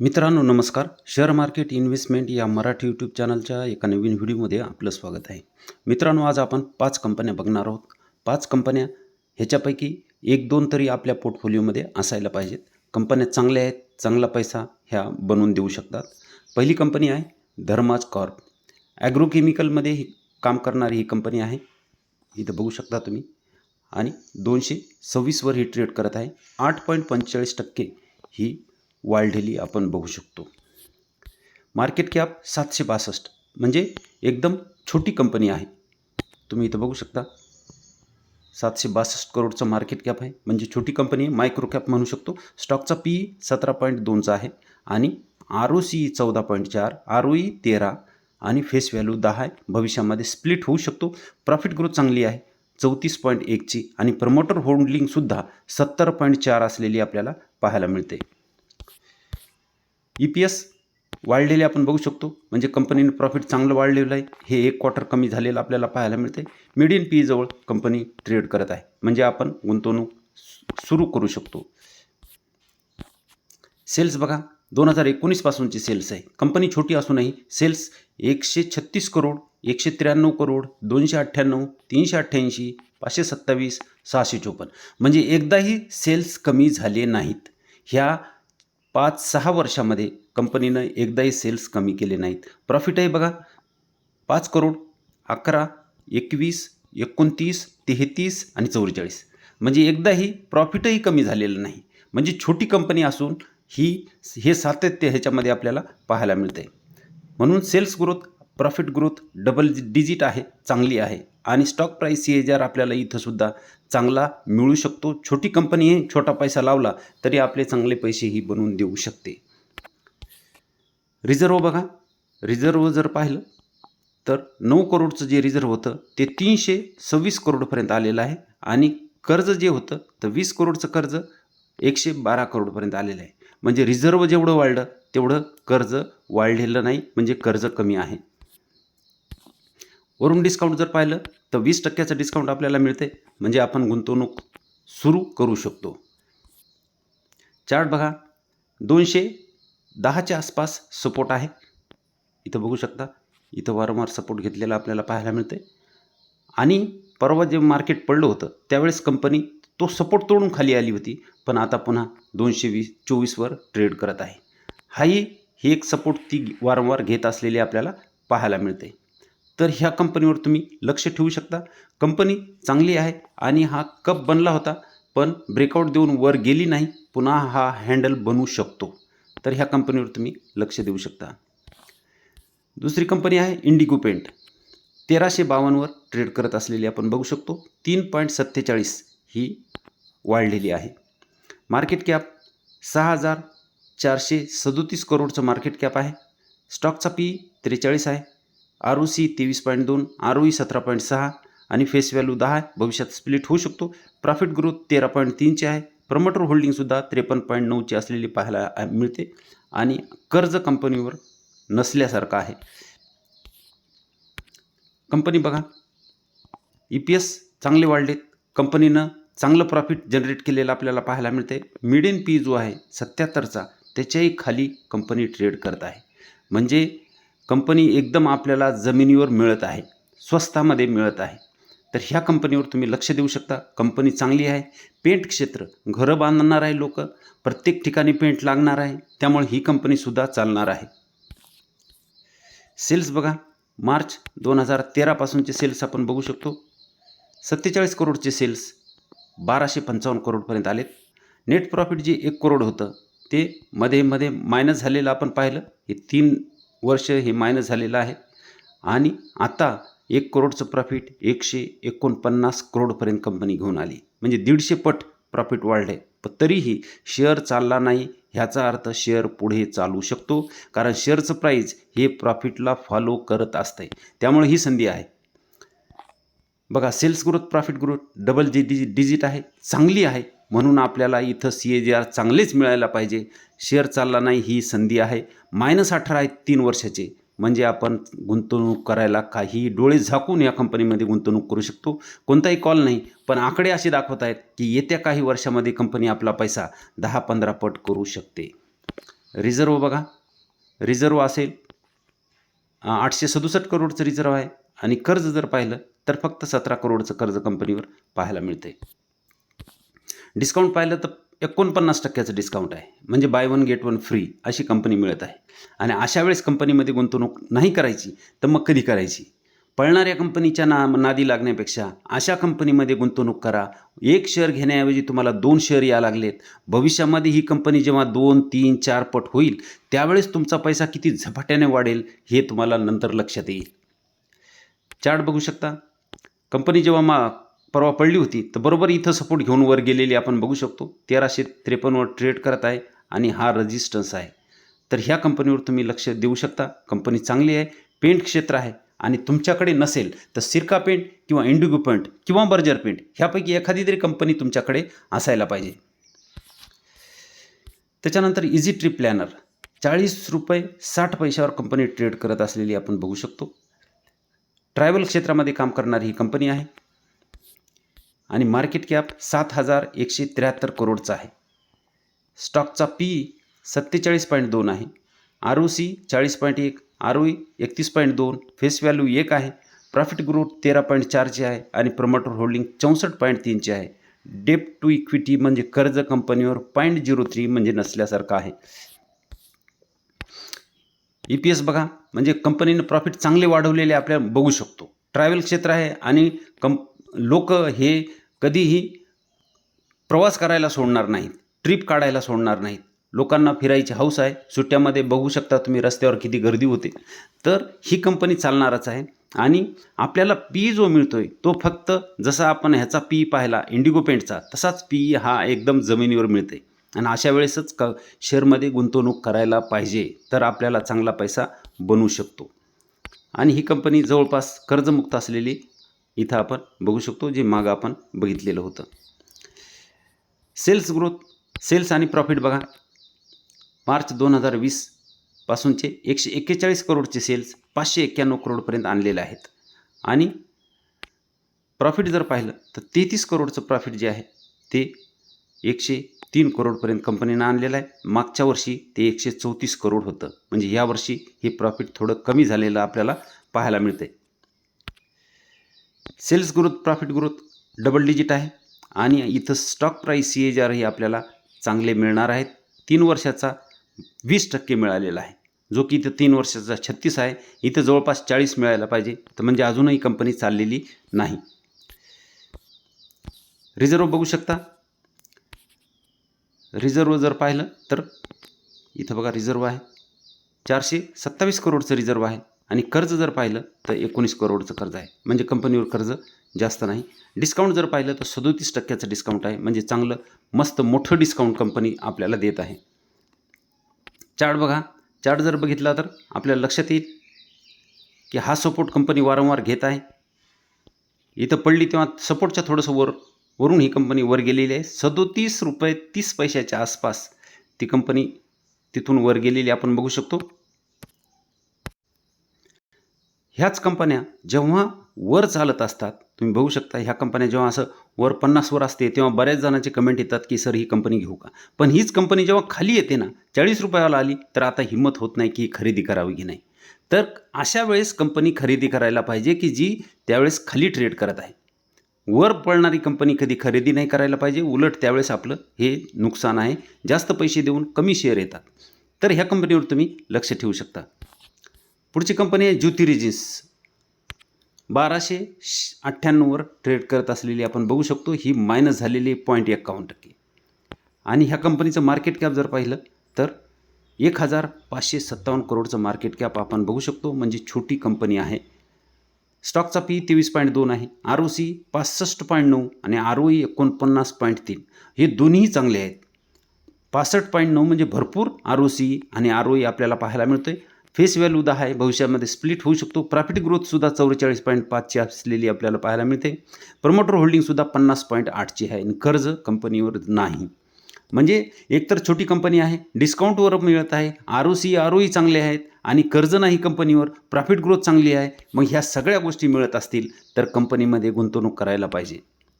मित्रांनो नमस्कार. Share market investment या मराठी यूट्यूब चॅनलच्या एका नवीन व्हिडिओमध्ये आपलं स्वागत आहे. मित्रांनो आज आपण पाच कंपन्या बघणार आहोत. पाच कंपन्या ह्याच्यापैकी एक दोन तरी आपल्या पोर्टफोलिओमध्ये असायला पाहिजेत. कंपन्या चांगल्या आहेत चांगला पैसा ह्या बनवून देऊ शकतात. पहिली कंपनी आहे धर्माज कॉर्प. ॲग्रोकेमिकलमध्ये ही काम करणारी ही कंपनी आहे. इथं बघू शकता तुम्ही. आणि दोनशे सव्वीसवर ही ट्रेड करत आहे. आठ पॉईंट पंचेचाळीस टक्के ही वाढलेली आपण बघू शकतो. मार्केट कॅप सातशे बासष्ट म्हणजे एकदम छोटी कंपनी आहे. तुम्ही इथं बघू शकता. सातशे बासष्ट करोडचं मार्केट कॅप आहे. म्हणजे छोटी कंपनी मायक्रो कॅप म्हणू शकतो. स्टॉकचा पी सतरा पॉईंट दोनचा आहे. आणि आर ओ सी चौदा पॉईंट चार आर ओ ई तेरा आणि फेस व्हॅल्यू दहा आहे. भविष्यामध्ये स्प्लिट होऊ शकतो. प्रॉफिट ग्रोथ चांगली आहे. चौतीस पॉईंट एकची आणि प्रमोटर होल्डिंगसुद्धा सत्तर पॉईंट चार असलेली आपल्याला पाहायला मिळते. ई पी एस वाढलेले आपण बघू शकतो. म्हणजे कंपनीने प्रॉफिट चांगलं वाढलेलं आहे. हे एक क्वार्टर कमी झालेलं आपल्याला पाहायला मिळते मिडियन पी जवळ कंपनी ट्रेड करत आहे. म्हणजे आपण गुंतवणूक सु- सुरू करू शकतो. सेल्स बघा दोन हजार एकोणीसपासूनची सेल्स आहे. कंपनी छोटी असूनही सेल्स एकशे छत्तीस करोड एकशे त्र्याण्णव करोड दोनशे अठ्ठ्याण्णव तीनशे अठ्ठ्याऐंशी पाचशे सत्तावीस सहाशे चोपन्न. म्हणजे एकदाही सेल्स कमी झाले नाहीत. ह्या पाच सहा वर्षामध्ये कंपनीनं एकदाही सेल्स कमी केले नाहीत. प्रॉफिट आहे बघा. पाच करोड अकरा एकवीस एकोणतीस तेहतीस आणि चौवेचाळीस. म्हणजे एकदाही प्रॉफिटही कमी झालेलं नाही. म्हणजे छोटी कंपनी असून ही हे सातत्य ह्याच्यामध्ये आपल्याला पाहायला मिळते म्हणून sales growth profit growth double digit आहे चांगली आहे. आणि स्टॉक प्राईस सी एजार आपल्याला इथंसुद्धा चांगला मिळू शकतो छोटी कंपनी आहे छोटा पैसा लावला तरी आपले चांगले पैसेही बनवून देऊ शकते. रिझर्व बघा. रिझर्व जर पाहिलं तर नऊ करोडचं जे रिझर्व होतं ते तीनशे सव्वीस करोडपर्यंत आलेलं आहे. आणि कर्ज जे होतं तर वीस करोडचं कर्ज एकशे बारा करोडपर्यंत आलेलं आहे. म्हणजे रिझर्व जेवढं वाढलं तेवढं कर्ज वाढलेलं नाही म्हणजे कर्ज कमी आहे. वरून डिस्काउंट जर पाहिलं तर वीस टक्क्याचं डिस्काउंट आपल्याला मिळते. म्हणजे आपण गुंतवणूक सुरू करू शकतो. चार्ट बघा. दोनशे दहाच्या आसपास सपोर्ट आहे. इथं बघू शकता. इथं वारंवार सपोर्ट घेतलेला आपल्याला पाहायला मिळते आणि परवा जे मार्केट पडलं होतं त्यावेळेस कंपनी तो सपोर्ट तोडून खाली आली होती. पण आता पुन्हा दोनशे वीस चोवीसवर ट्रेड करत आहे. हाही ही एक सपोर्ट ती वारंवार घेत असलेली आपल्याला पाहायला मिळते. तर ह्या कंपनीवर तुम्ही लक्ष ठेवू शकता. कंपनी चांगली आहे आणि हा कप बनला होता पण ब्रेकआउट देऊन वर गेली नाही पुन्हा हा हँडल बनवू शकतो. तर ह्या कंपनीवर तुम्ही लक्ष देऊ शकता. दुसरी कंपनी आहे इंडिगो पेंट तेराशे बावन्नवर ट्रेड करत असलेली आपण बघू शकतो. तीन पॉईंट सत्तेचाळीस ही वाढलेली आहे. मार्केट कॅप सहा हजार चारशे सदोतीस करोडचं मार्केट कॅप आहे. स्टॉकचा पी त्रेचाळीस आहे. आर ओ सी तेवीस पॉईंट दोन आर ओ ई सतरा पॉईंट सहा आणि फेस व्हॅल्यू दहा आहे. भविष्यात स्प्लिट होऊ शकतो. प्रॉफिट ग्रोथ तेरा पॉईंट तीनची आहे. प्रमोटर होल्डिंगसुद्धा त्रेपन्न पॉईंट नऊची असलेली पाहायला मिळते. आणि कर्ज कंपनीवर नसल्यासारखं आहे. कंपनी बघा. ई पी एस चांगले वाढलेत. कंपनीनं चांगलं प्रॉफिट जनरेट केलेलं आपल्याला पाहायला मिळते. मिडियन पी जो आहे सत्याहत्तरचा त्याच्याही खाली कंपनी ट्रेड करत आहे. म्हणजे कंपनी एकदम आपल्याला जमिनीवर मिळत आहे स्वस्तामध्ये मिळत आहे. तर ह्या कंपनीवर तुम्ही लक्ष देऊ शकता. कंपनी चांगली आहे. पेंट क्षेत्र घरं बांधणार आहे लोक. प्रत्येक ठिकाणी पेंट लागणार आहे. त्यामुळे ही कंपनीसुद्धा चालणार आहे. सेल्स बघा. मार्च दोन हजार तेरापासूनचे सेल्स आपण बघू शकतो. सत्तेचाळीस करोडचे सेल्स बाराशे पंचावन्न करोडपर्यंत आलेत. नेट प्रॉफिट जे एक करोड होतं ते मध्ये मध्ये मायनस झालेलं आपण पाहिलं. हे तीन वर्ष हे मायनस झालेलं आहे. आणि आता एक करोडचं प्रॉफिट एकशे एकोणपन्नास करोडपर्यंत कंपनी घेऊन आली. म्हणजे दीडशे पट प्रॉफिट वाढले पण तरीही शेअर चालला नाही ह्याचा अर्थ शेअर पुढे चालू शकतो. कारण शेअरचं प्राईज हे प्रॉफिटला फॉलो करत असते त्यामुळे ही संधी आहे. बघा sales growth profit growth double जी डिजि डिजिट आहे. चांगली आहे. म्हणून आपल्याला इथं सी ए जी आर चांगलेच मिळायला पाहिजे. शेअर चालला नाही ही संधी आहे. मायनस अठरा आहे तीन वर्षाचे. म्हणजे आपण गुंतवणूक करायला काही डोळे झाकून या कंपनीमध्ये गुंतवणूक करू शकतो. कोणताही कॉल नाही. पण आकडे असे दाखवत आहेत की येत्या काही वर्षामध्ये कंपनी आपला पैसा दहा पंधरा पट करू शकते. रिझर्व बघा. रिझर्व असेल आठशे सदुसष्ट करोडचं रिझर्व आहे. आणि कर्ज जर पाहिलं तर फक्त सतरा करोडचं कर्ज कंपनीवर पाहायला मिळते डिस्काउंट पाहिलं तर एकोणपन्नास टक्क्याचं डिस्काउंट आहे. म्हणजे buy one get one free अशी कंपनी मिळत आहे. आणि अशा वेळेस कंपनीमध्ये गुंतवणूक नाही करायची तर मग कधी करायची? पळणाऱ्या कंपनीच्या ना नादी लागण्यापेक्षा अशा कंपनीमध्ये गुंतवणूक करा. एक शेअर घेण्याऐवजी तुम्हाला दोन शेअर या लागलेत. भविष्यामध्ये ही कंपनी जेव्हा दोन तीन चार पट होईल त्यावेळेस तुमचा पैसा किती झपाट्याने वाढेल हे तुम्हाला नंतर लक्षात येईल. चार्ट बघू शकता? कंपनी जेव्हा मा परवा पडली होती. तर बरोबर इथं सपोर्ट घेऊन वर गेलेली आपण बघू शकतो. तेराशे त्रेपन्नवर ट्रेड करत आहे आणि हा रजिस्टन्स आहे. तर ह्या कंपनीवर तुम्ही लक्ष देऊ शकता. कंपनी चांगली आहे पेंट क्षेत्र आहे आणि तुमच्याकडे नसेल तर सिरका पेंट किंवा इंडिगो पेंट किंवा बर्जर पेंट ह्यापैकी एखादी तरी कंपनी तुमच्याकडे असायला पाहिजे. त्याच्यानंतर इझी ट्रिप प्लॅनर चाळीस रुपये साठ पैशावर कंपनी ट्रेड करत असलेली आपण बघू शकतो. ट्रॅव्हल क्षेत्रामध्ये काम करणारी ही कंपनी आहे. आणि मार्केट कॅप सात हजार एकशे त्र्याहत्तर करोडचा आहे. स्टॉकचा पी सत्तेचाळीस पॉईंट दोन आहे. आर ओ सी चाळीस पॉईंट एक आर ओ एकतीस पॉईंट दोन फेस व्हॅल्यू एक आहे. प्रॉफिट ग्रोथ तेरा पॉईंट चारचे आहे आणि प्रमोटर होल्डिंग चौसष्ट पॉईंट तीनचे आहे. डेप टू इक्विटी म्हणजे कर्ज कंपनीवर पॉईंट झिरो थ्री म्हणजे नसल्यासारखं आहे. ई पी एस बघा म्हणजे कंपनीनं प्रॉफिट चांगले वाढवलेले आपल्याला बघू शकतो. ट्रॅव्हल क्षेत्र आहे आणि कं लोक हे कधीही प्रवास करायला सोडणार नाहीत ट्रिप काढायला सोडणार नाहीत. लोकांना फिरायची हौस आहे सुट्ट्यामध्ये बघू शकता तुम्ही रस्त्यावर किती गर्दी होते. तर ही कंपनी चालणारच आहे आणि आपल्याला पी जो मिळतो आहे तो फक्त जसा आपण ह्याचा पी पाहिला इंडिगो पेंटचा तसाच पी हा एकदम जमिनीवर मिळते आणि अशा वेळेसच क शेअरमध्ये गुंतवणूक करायला पाहिजे तर आपल्याला चांगला पैसा बनवू शकतो. आणि ही कंपनी जवळपास कर्जमुक्त असलेली इथं आपण बघू शकतो जे मागं आपण बघितलेलं होतं. सेल्स ग्रोथ सेल्स आणि प्रॉफिट बघा. मार्च दोन हजार वीस पासूनचे एकशे एक्केचाळीस करोडचे सेल्स पाचशे एक्क्याण्णव करोडपर्यंत आणलेले आहेत. आणि प्रॉफिट जर पाहिलं तर तेहतीस करोडचं प्रॉफिट जे आहे ते एकशे तीन करोडपर्यंत कंपनीनं आणलेलं आहे. मागच्या वर्षी ते एकशे चौतीस करोड होतं. म्हणजे या वर्षी हे प्रॉफिट थोडं कमी झालेलं आपल्याला पाहायला मिळते sales growth profit growth double digit आहे आणि इथं stock price C H R आपल्याला चांगले मिळणार आहेत. तीन वर्षाचा वीस टक्के मिळालेला आहे. जो की इथं तीन वर्षाचा छत्तीस आहे. इथं जवळपास चाळीस मिळायला पाहिजे. तर म्हणजे अजूनही कंपनी चाललेली नाही. रिझर्व बघू शकता. रिझर्व जर पाहिलं तर इथं बघा रिझर्व आहे. चारशे सत्तावीस करोडचं रिझर्व आहे. आणि कर्ज जर पाहिलं तर एकोणीस करोडचं कर्ज आहे. म्हणजे कंपनीवर कर्ज जास्त नाही. डिस्काउंट जर पाहिलं तर सदोतीस टक्क्याचं डिस्काउंट आहे. म्हणजे चांगलं मस्त मोठं डिस्काउंट कंपनी आपल्याला देत आहे. चार्ट बघा. चार्ट जर बघितला तर आपल्याला लक्षात येईल की हा सपोर्ट कंपनी वारंवार घेत आहे. इथं पडली तेव्हा सपोर्टच्या थोडंसं वर वरून ही कंपनी वर गेलेली आहे. सदोतीस रुपये तीस पैशाच्या आसपास ती कंपनी तिथून वर गेलेली आपण बघू शकतो. ह्याच कंपन्या जेव्हा वर चालत असतात तुम्ही बघू शकता ह्या कंपन्या जेव्हा असं वर पन्नासवर असते तेव्हा बऱ्याच जणांचे कमेंट येतात की सर ही कंपनी घेऊ का? पण हीच कंपनी जेव्हा खाली येते ना चाळीस रुपयाला आली तर आता हिंमत होत नाही की ही खरेदी करावी की नाही. तर अशा वेळेस कंपनी खरेदी करायला पाहिजे की जी त्यावेळेस खाली ट्रेड करत आहे. वर पळणारी कंपनी कधी खरेदी नाही करायला पाहिजे उलट त्यावेळेस आपलं हे नुकसान आहे. जास्त पैसे देऊन कमी शेअर येतात. तर ह्या कंपनीवर तुम्ही लक्ष ठेवू शकता. पुढची कंपनी आहे ज्योती रिजिन्स बाराशे अठ्ठ्याण्णववर ट्रेड करत असलेली आपण बघू शकतो ही मायनस झालेली पॉईंट एक्कावन्न टक्के. आणि ह्या कंपनीचं मार्केट कॅप जर पाहिलं तर एक हजार पाचशे सत्तावन्न करोडचं मार्केट कॅप आपण बघू शकतो म्हणजे छोटी कंपनी आहे. स्टॉकचा पी तेवीस पॉईंट दोन आहे आर ओ सी पासष्ट पॉईंट नऊ आणि आर ओ ई एकोणपन्नास पॉईंट तीन. हे दोन्हीही चांगले आहेत. पासष्ट पॉईंट नऊ म्हणजे भरपूर आर ओ सी आणि आर ओ ई आपल्याला पाहायला मिळतो आहे फेस व्हॅल्यू दहा आहे. भविष्यामध्ये स्प्लिट होऊ शकतो. प्रॉफिट ग्रोथसुद्धा चौवेचाळीस पॉईंट पाचची असलेली आपल्याला पाहायला मिळते. प्रमोटर होल्डिंगसुद्धा पन्नास पॉईंट आठची आहे. आणि कर्ज कंपनीवर नाही. म्हणजे एकतर छोटी कंपनी आहे डिस्काउंटवर मिळत आहे R O C R O चांगले आहेत आणि कर्ज नाही कंपनीवर प्रॉफिट ग्रोथ चांगली आहे. मग ह्या सगळ्या गोष्टी मिळत असतील तर कंपनीमध्ये गुंतवणूक करायला पाहिजे.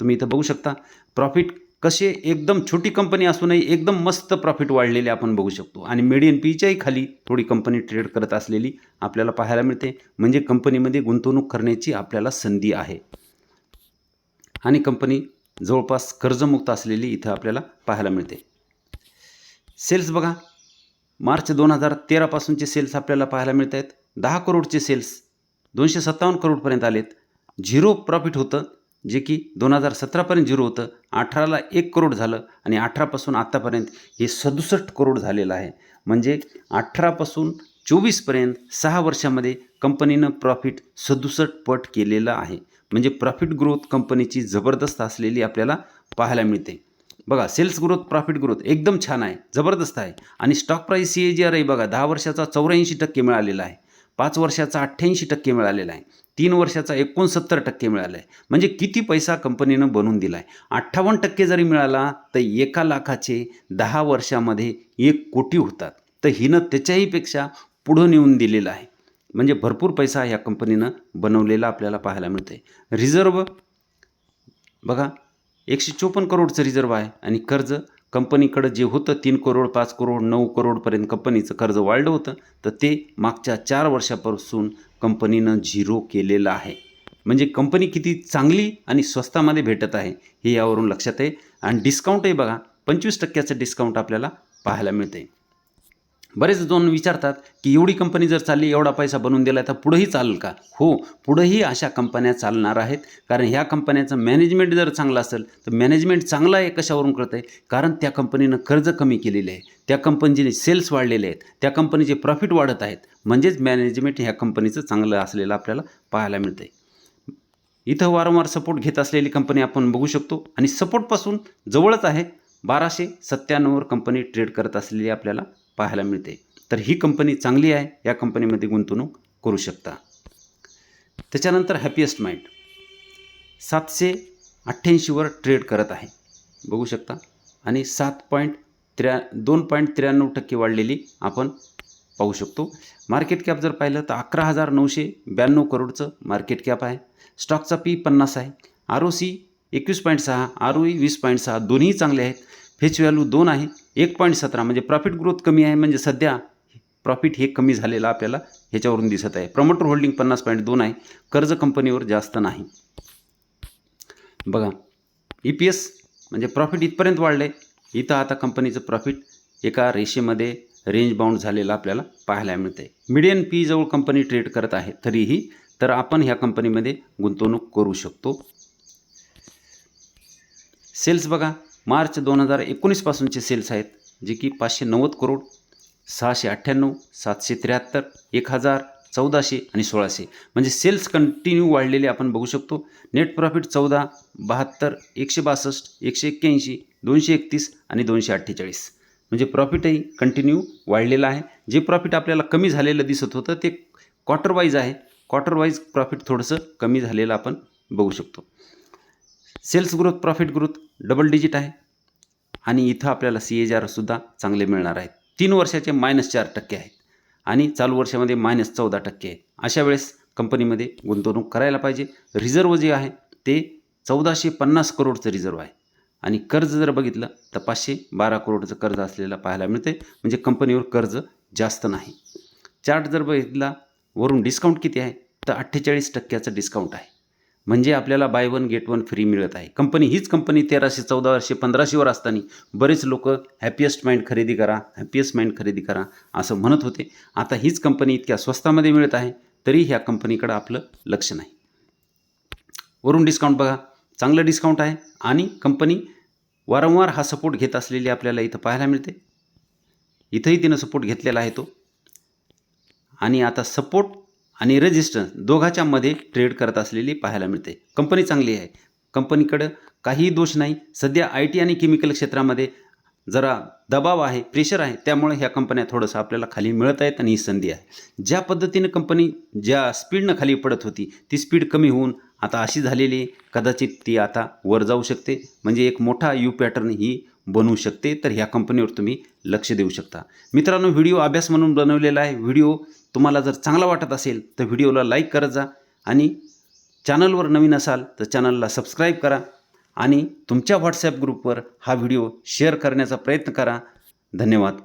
तुम्ही इथं बघू शकता. प्रॉफिट कसे एकदम छोटी कंपनी असूनही एकदम मस्त प्रॉफिट वाढलेले आपण बघू शकतो. आणि मीडियम पीच्याही खाली थोडी कंपनी ट्रेड करत असलेली आपल्याला पाहायला मिळते. म्हणजे कंपनीमध्ये गुंतवणूक करण्याची आपल्याला संधी आहे. आणि कंपनी जवळपास कर्जमुक्त असलेली इथं आपल्याला पाहायला मिळते. सेल्स बघा. मार्च दोन हजार तेरापासूनचे सेल्स आपल्याला पाहायला मिळत आहेत दहा करोडचे सेल्स दोनशे सत्तावन्न करोडपर्यंत आलेत. झिरो प्रॉफिट होतं. जे की दोन हजार सतरापर्यंत झिरो होतं अठराला एक करोड झालं आणि अठरापासून आत्तापर्यंत हे सदुसष्ट करोड झालेलं आहे. म्हणजे अठरापासून चोवीसपर्यंत सहा वर्षामध्ये कंपनीनं प्रॉफिट सदुसष्ट पट केलेलं आहे. म्हणजे प्रॉफिट ग्रोथ कंपनीची जबरदस्त असलेली आपल्याला पाहायला मिळते. बघा सेल्स ग्रोथ प्रॉफिट ग्रोथ एकदम छान आहे जबरदस्त आहे. आणि stock price C A G R आहे बघा दहा वर्षाचा चौऱ्याऐंशी टक्के मिळालेला आहे. पाच वर्षाचा अठ्ठ्याऐंशी टक्के मिळालेला आहे. तीन वर्षाचा एकोणसत्तर टक्के मिळाला आहे. म्हणजे किती पैसा कंपनीनं बनवून दिला आहे अठ्ठावन्न टक्के जरी मिळाला तर एका लाखाचे दहा वर्षामध्ये एक कोटी होतात तर हिनं त्याच्याहीपेक्षा पुढं नेऊन दिलेलं आहे. म्हणजे भरपूर पैसा या कंपनीनं बनवलेला आपल्याला पाहायला मिळते रिझर्व बघा एकशे चोपन्न करोडचं रिझर्व आहे आणि कर्ज कंपनीकडं जे होतं तीन करोड पाच करोड नऊ करोडपर्यंत कंपनीचं कर्ज वाढलं होतं तर ते मागच्या चार वर्षापासून कंपनीनं झिरो केलेलं आहे. म्हणजे कंपनी किती चांगली आणि स्वस्तामध्ये भेटत आहे हे यावरून लक्षात आहे. आणि डिस्काउंटही बघा पंचवीस टक्क्याचं डिस्काउंट आपल्याला पाहायला मिळते बरेच जण विचारतात की एवढी कंपनी जर चालली एवढा पैसा बनवून दिला तर पुढंही चालेल का? हो पुढंही अशा कंपन्या चालणार आहेत. कारण ह्या कंपन्याचं मॅनेजमेंट जर चांगलं असेल तर मॅनेजमेंट चांगलं आहे कशावरून कळतं आहे कारण त्या कंपनीनं कर्ज कमी केलेले आहे. त्या कंपनीचे सेल्स वाढलेले आहेत. त्या कंपनीचे प्रॉफिट वाढत आहेत. म्हणजेच मॅनेजमेंट ह्या कंपनीचं चांगलं असलेलं आपल्याला पाहायला मिळतं आहे इथं वारंवार सपोर्ट घेत असलेली कंपनी आपण बघू शकतो. आणि सपोर्टपासून जवळच आहे. बाराशे सत्त्याण्णववर कंपनी ट्रेड करत असलेली आपल्याला पाहायला मिळते. तर ही कंपनी चांगली आहे या कंपनीमध्ये गुंतवणूक करू शकता. त्याच्यानंतर हॅपिएस्ट माइंड सातशे अठ्ठ्याऐंशीवर ट्रेड करत आहे. बघू शकता. आणि सात पॉईंट त्र्या दोन पॉईंट त्र्याण्णव टक्के वाढलेली आपण पाहू शकतो. मार्केट कॅप जर पाहिलं तर अकरा हजार नऊशे ब्याण्णव करोडचं मार्केट कॅप आहे. स्टॉकचा पी पन्नास आहे. आर ओ सी एकवीस पॉईंट सहा आर ओ ई वीस पॉईंट सहा दोन्ही चांगले आहेत. फेच व्हॅल्यू दोन आहे. एक पॉईंट सतरा म्हणजे प्रॉफिट ग्रोथ कमी आहे म्हणजे सध्या प्रॉफिट हे कमी झालेलं आपल्याला ह्याच्यावरून दिसत आहे. प्रमोटर होल्डिंग पन्नास पॉईंट दोन आहे. कर्ज कंपनीवर जास्त नाही. बघा ई पी एस म्हणजे प्रॉफिट इथपर्यंत वाढलं आहे इथं आता कंपनीचं प्रॉफिट एका रेषेमध्ये रेंज बाउंड झालेलं आपल्याला पाहायला मिळते मिडियन पी जवळ कंपनी ट्रेड करत आहे तरीही तर आपण ह्या कंपनीमध्ये गुंतवणूक करू शकतो. सेल्स बघा मार्च दोन हजार एकोणीसपासूनचे सेल्स आहेत जे की पाचशे नव्वद करोड सहाशे अठ्ठ्याण्णव सातशे त्र्याहत्तर एक हजार चौदाशे आणि सोळाशे. म्हणजे सेल्स कंटिन्यू वाढलेले आपण बघू शकतो. नेट प्रॉफिट चौदा बहात्तर एकशे बासष्ट एकशे एक्क्याऐंशी दोनशे एकतीस आणि दोनशे अठ्ठेचाळीस. म्हणजे प्रॉफिटही कंटिन्यू वाढलेलं आहे. जे प्रॉफिट आपल्याला कमी झालेलं दिसत होतं ते क्वार्टर वाईज आहे. क्वार्टर वाईज प्रॉफिट थोडंसं कमी झालेलं आपण बघू शकतो. Sales growth profit growth double digit आहे. आणि इथं आपल्याला सी ए सुद्धा चांगले मिळणार आहेत. तीन वर्षाचे मायनस चार टक्के आहेत. आणि चालू वर्षामध्ये मायनस चौदा टक्के आहेत. अशा वेळेस कंपनीमध्ये गुंतवणूक करायला पाहिजे. रिझर्व जे आहे ते चौदाशे पन्नास करोडचं रिझर्व आहे. आणि कर्ज जर बघितलं तर पाचशे बारा करोडचं कर्ज असलेलं पाहायला मिळते म्हणजे कंपनीवर कर्ज जास्त नाही. चार्ट जर बघितला वरून डिस्काउंट किती आहे तर अठ्ठेचाळीस टक्क्याचं डिस्काउंट आहे. म्हणजे आपल्याला buy one get one free मिळत आहे. कंपनी हीच कंपनी तेराशे चौदाशे पंधराशेवर असताना बरेच लोक हॅपिएस्ट माइंड खरेदी करा हॅपिएस्ट माइंड खरेदी करा असं म्हणत होते. आता हीच कंपनी इतक्या स्वस्तामध्ये मिळत आहे तरी ह्या कंपनीकडं आपलं लक्ष नाही. वरून डिस्काउंट बघा. चांगलं डिस्काउंट आहे आणि कंपनी वारंवार हा सपोर्ट घेत असलेली आपल्याला इथं पाहायला मिळते. इथंही तिनं सपोर्ट घेतलेला आहे तो. आणि आता सपोर्ट आणि रेजिस्टन्स दोघाच्या मध्ये ट्रेड करत असलेली पाहायला मिळते. कंपनी चांगली आहे. कंपनीकडं काहीही दोष नाही. सध्या आय टी आणि केमिकल क्षेत्रामध्ये जरा दबाव आहे प्रेशर आहे. त्यामुळे ह्या कंपन्या थोडंसं आपल्याला खाली मिळत आहेत आणि ही संधी आहे. ज्या पद्धतीनं कंपनी ज्या स्पीडनं खाली पडत होती ती स्पीड कमी होऊन आता अशी झालेली कदाचित ती आता वर जाऊ शकते. म्हणजे एक मोठा यू पॅटर्न ही बनवू शकते. तर ह्या कंपनीवर तुम्ही लक्ष देऊ शकता. मित्रांनो व्हिडिओ अभ्यास म्हणून बनवलेला आहे. व्हिडिओ तुम्हाला जर चांगला वाटत असेल तर व्हिडिओला लाईक करत जा आणि चॅनलवर नवीन असाल तर चॅनलला सबस्क्राईब करा आणि तुमच्या व्हॉट्सॲप ग्रुपवर हा व्हिडिओ शेअर करण्याचा प्रयत्न करा. धन्यवाद.